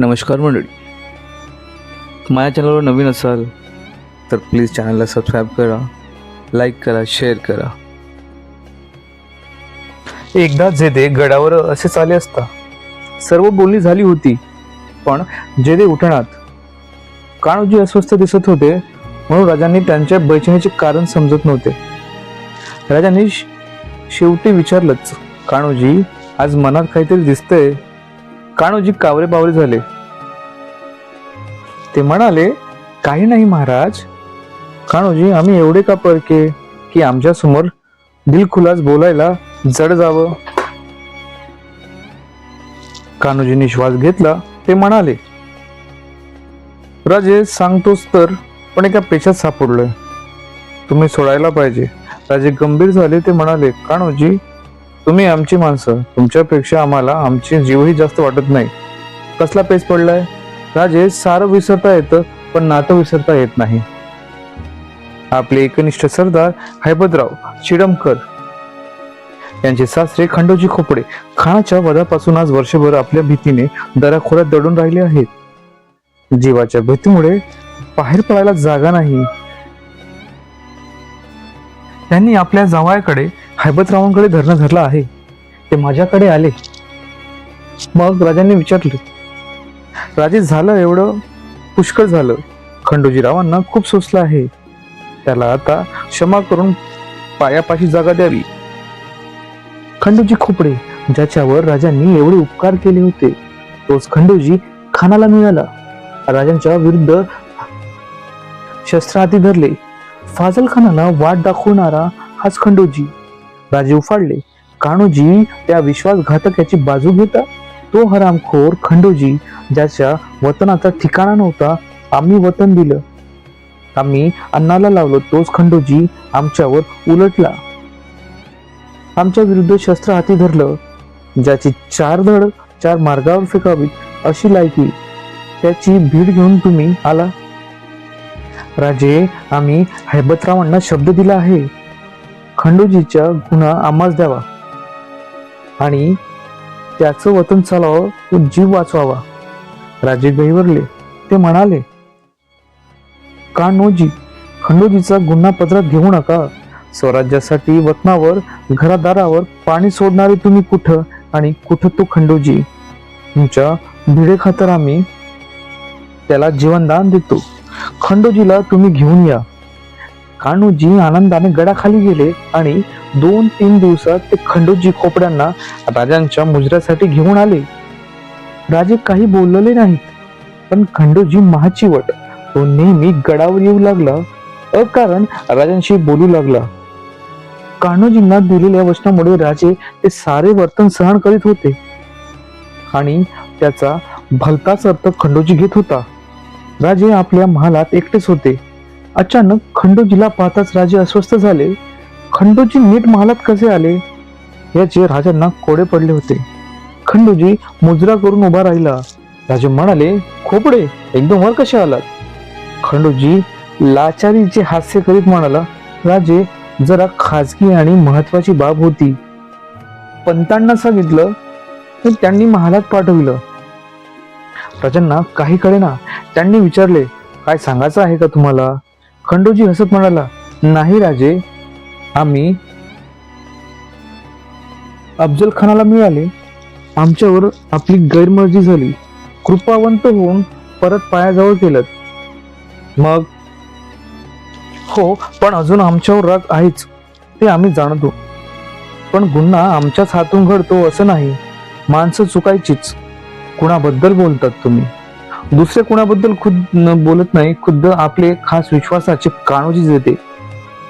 नमस्कार मंडळी. माझ्या चॅनलवर नवीन असाल तर प्लीज चॅनलला सबस्क्राईब करा लाईक करा शेअर करा. एकदा जेदे गडावर असे चाले असता. सर्व बोलणी झाली होती पण जेदे उठणात कानोजी अस्वस्थ दिसत होते म्हणून राजांनी त्यांच्या बैचणीचे कारण समजत नव्हते. राजांनी शेवटी विचारलंच कानोजी आज मनात काहीतरी दिसतंय कान्होजी कावरे बावरे झाले. ते म्हणाले काही नाही महाराज. कान्होजी आम्ही एवढे का परके की आमच्यासमोर दिलखुलास बोलायला जड जावं? कान्होजींनी श्वास घेतला. ते म्हणाले राजे सांगतोस तर पण एका पेशात सापडलोय. तुम्ही सोडायला पाहिजे. राजे गंभीर झाले. ते म्हणाले कान्होजी तुम्ही आमची माणसं तुमच्यापेक्षा आम्हाला आमचे जीवही जास्त वाटत नाही. कसला पेच पडलाय? राजे सारं विसरता येतं पण नातं विसरता येत नाही. आपले एकनिष्ठ सरदार हैबतराव चिडमकर यांचे सासरे खंडोजी खोपडे खानाच्या वधापासून आज वर्षभर आपल्या भीतीने दराखोऱ्यात दडून राहिले आहेत. जीवाच्या भीतीमुळे बाहेर पडायला जागा नाही. त्यांनी आपल्या जावयाकडे हैबतरावांकडे धरणं धरलं आहे. ते माझ्याकडे आले. मग राजांनी विचारले राजे झालं एवढं? पुष्कळ झालं. खंडोजीरावांना खूप सोसलं आहे. त्याला आता क्षमा करून पायापाशी जागा द्यावी. खंडोजी खोपडे ज्याच्यावर राजांनी एवढे उपकार केले होते तोच खंडोजी खानाला मिळाला. राजांच्या विरुद्ध शस्त्र हाती धरले. फाजल खानाला वाट दाखवणारा हाच खंडोजी. राजे उफाडले. कान्होजी त्या विश्वासघातक याची बाजू घेता तो हरामखोर खंडोजी ज्याच्या वतनाचा ठिकाणा नव्हता आम्ही वतन दिलं. आम्ही अन्नाला लावलो तोच खंडोजी आमच्यावर उलटला. आमच्या विरुद्ध शस्त्र हाती धरलं ज्याची चार धड चार मार्गावर फेकावीत अशी लायकी. त्याची भीड घेऊन तुम्ही आला. राजे आम्ही हैबतरावांना शब्द दिला आहे. खंडोजीच्या गुन्हा आम्हाच द्यावा आणि त्याचं वतन चालावं तो जीव वाचवावा. राजे गहिवरले ते म्हणाले कान्होजी खंडोजीचा गुन्हा पत्रात घेऊ नका. स्वराज्यासाठी वतनावर घरादारावर पाणी सोडणारे तुम्ही कुठं आणि कुठं तो खंडोजी? तुमच्या भिडे खातर आम्ही त्याला जीवनदान देतो. खंडोजीला तुम्ही घेऊन या. कान्होजी आनंदाने गडाखाली गेले आणि दोन तीन दिवसात ते खंडोजी खोपड्यांना राजांच्या मुजऱ्यासाठी घेऊन आले. राजे काही बोललेले नाहीत पण खंडोजी महाचिवट तो नेहमी गडावर येऊ लागला अकारण राजांशी बोलू लागला. कान्होजींना दिलेल्या वचनामुळे राजे ते सारे वर्तन सहन करीत होते आणि त्याचा भलताच अर्थ खंडोजी घेत होता. राजे आपल्या महालात एकटेच होते. अचानक खंडोजीला पाहताच राजे अस्वस्थ झाले. खंडोजी नीट महालात कसे आले? याचे राजांना कोडे पडले होते. खंडोजी मुजरा करून उभा राहिला. राजे म्हणाले खोपडे एकदम वर कसे आलात? खंडोजी लाचारीचे हास्य करीत म्हणाला राजे जरा खाजगी आणि महत्वाची बाब होती. पंतांना सांगितलं तर त्यांनी महालात पाठविलं. राजांना काही कळेना. त्यांनी विचारले काय सांगायचं आहे का तुम्हाला? खंडोजी हसत म्हणाला नाही राजे आम्ही अफजल खानाला मिळाले. आमच्यावर आपली गैरमर्जी झाली. कृपावंत होऊन परत पायाजवळ केलं. मग? हो पण अजून आमच्यावर राग आहेच. ते आम्ही जाणतो. पण गुन्हा आमच्याच हातून घडतो असं नाही. माणसं चुकायचीच. कुणाबद्दल बोलतात तुम्ही? दुसऱ्या कुणाबद्दल खुद न बोलत नाही खुद्द आपले खास विश्वासाचे कानोजी देते.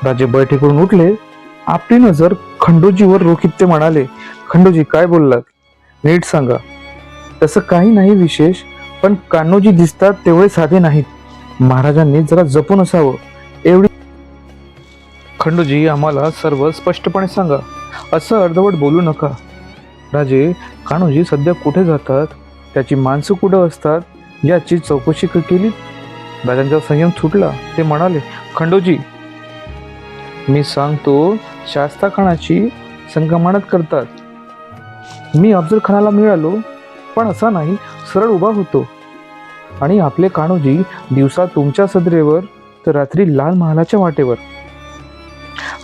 राजे बैठकीवरून उठले. आपली नजर खंडोजीवर रोखित ते म्हणाले खंडोजी काय बोललात? नीट सांगा. तसं काही नाही विशेष पण कान्होजी दिसतात तेवढे साधे नाहीत. महाराजांनी जरा जपून असावं. एवढी खंडोजी आम्हाला सर्व स्पष्टपणे सांगा. असं अर्धवट बोलू नका. राजे कान्होजी सध्या कुठे जातात? त्याची माणसं कुठं असतात? याची चौकशी केली. दादांचा संयम सुटला ते म्हणाले खंडोजी मी सांगतो शास्ता खानाची संगमानत करतात. मी अफजल खानाला मिळालो पण असा नाही सरळ उभा होतो. आणि आपले कान्होजी दिवसा तुमच्या सदरेवर तर रात्री लाल महालाच्या वाटेवर.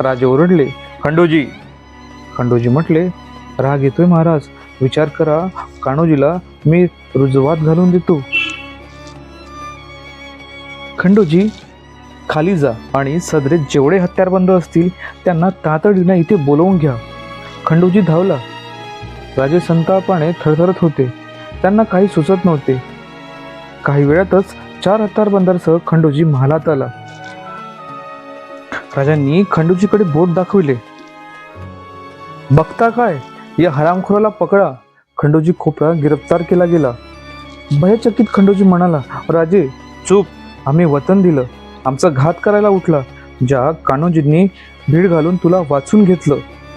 राजे ओरडले खंडोजी. खंडोजी म्हटले राग येतोय महाराज. विचार करा कान्होजीला मी रुजवात घालून देतो. खंडोजी खाली जा आणि सदरेत जेवढे हत्यारबंद असतील त्यांना तातडीने इथे बोलवून घ्या. खंडोजी धावला. राजे संतापाने थरथरत होते. त्यांना काही सुचत नव्हते. काही वेळातच चार हत्यारबंदांसह खंडोजी महालात आला. राजांनी खंडोजीकडे बोट दाखविले. बघता काय? या हरामखोराला पकडा. खंडोजी खोपरा गिरफ्तार केला गेला. भयचकित खंडोजी म्हणाला राजे चूप आम्ही वतन दिलं. आमचा घात करायला उठला ज्या कान्होजींनी भीड घालून तुला वाचून घेतलं.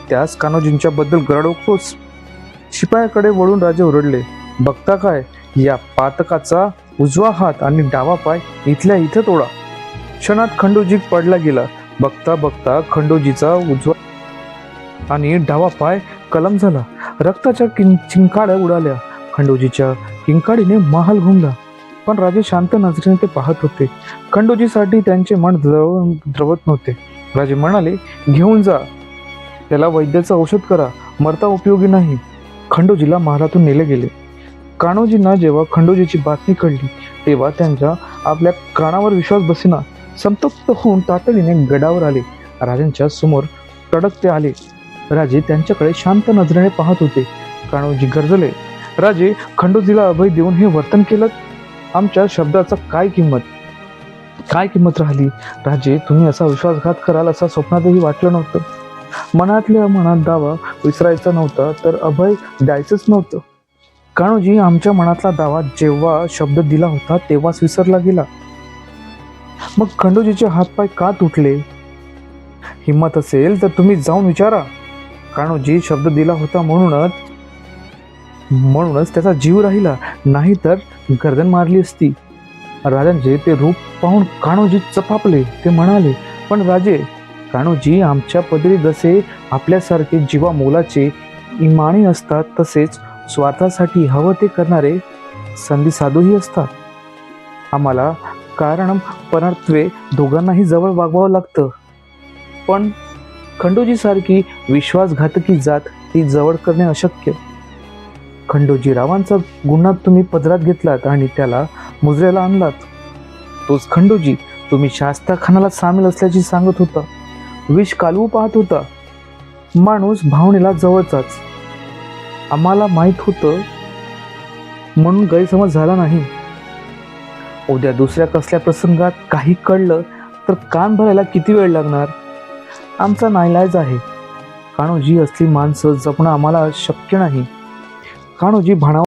त्याच कान्होजींच्याबद्दल गरडवतोच शिपायाकडे वळून राजे ओरडले बघता काय या पातकाचा उजवा हात आणि डावा पाय इथल्या इथं तोडा. क्षणात खंडोजी पडला गेला. बघता बघता खंडोजीचा उजवा आणि डावा पाय कलम झाला. रक्ताच्या किं चिंकाड्या उडाल्या. खंडोजीच्या किंकाडीने महाल घुमला. पण राजे शांत नजरेने ते पाहत होते. खंडोजीसाठी त्यांचे मन द्रव द्रवत नव्हते. राजे म्हणाले घेऊन जा. त्याला वैद्याचं औषध करा. मरता उपयोगी नाही. खंडोजीला महालातून नेले गेले. कान्होजींना जेव्हा खंडोजीची बातमी कळली तेव्हा त्यांच्या आपल्या कानावर विश्वास बसेना संतप्त होऊन तातडीने गडावर आले. राजांच्या समोर तडक ते आले. राजे त्यांच्याकडे शांत नजरेने पाहत होते. कान्होजी गरजले राजे खंडोजीला अभय देऊन हे वर्तन केलं आमच्या शब्दाचा काय किंमत? काय किंमत राहिली? राजे तुम्ही असा विश्वासघात कराल असं स्वप्नातही वाटलं नव्हतं. मनातल्या मनात दावा विसरायचा नव्हता तर अभय द्यायचंच नव्हतं. काणोजी आमच्या मनातला दावा जेव्हा शब्द दिला होता तेव्हाच विसरला गेला. मग खंडोजीचे हातपाय का तुटले? हिंमत असेल तर तुम्ही जाऊन विचारा. काणूजी शब्द दिला होता म्हणूनच म्हणूनच त्याचा जीव राहिला. नाही तर गर्दन मारली असती. राजांचे ते रूप पाहून कान्होजी चपापले. ते म्हणाले पण राजे कान्होजी आमच्या पदरी जसे आपल्यासारखे जीवा मोलाचे इमाणी असतात तसेच स्वार्थासाठी हवं ते करणारे संधी साधूही असतात. आम्हाला कारण परत्वे दोघांनाही जवळ वागवावं लागतं. पण खंडोजीसारखी विश्वासघातकी जात ती जवळ करणे अशक्य. खंडोजी रावांचा गुन्हा तुम्ही पदरात घेतलात आणि त्याला मुजऱ्याला आणलात. तोच खंडोजी तुम्ही शास्त्रखानाला सामील असल्याची सांगत होता. विष कालवू पाहत होता. माणूस भावनेला जवळचाच. आम्हाला माहीत होतं म्हणून गैरसमज झाला नाही. उद्या दुसऱ्या कसल्या प्रसंगात काही कळलं तर कान भरायला किती वेळ लागणार? आमचा नाईलाज आहे. कानोजी असली माणसं जपणं आम्हाला शक्य नाही. कान्होजी भाणा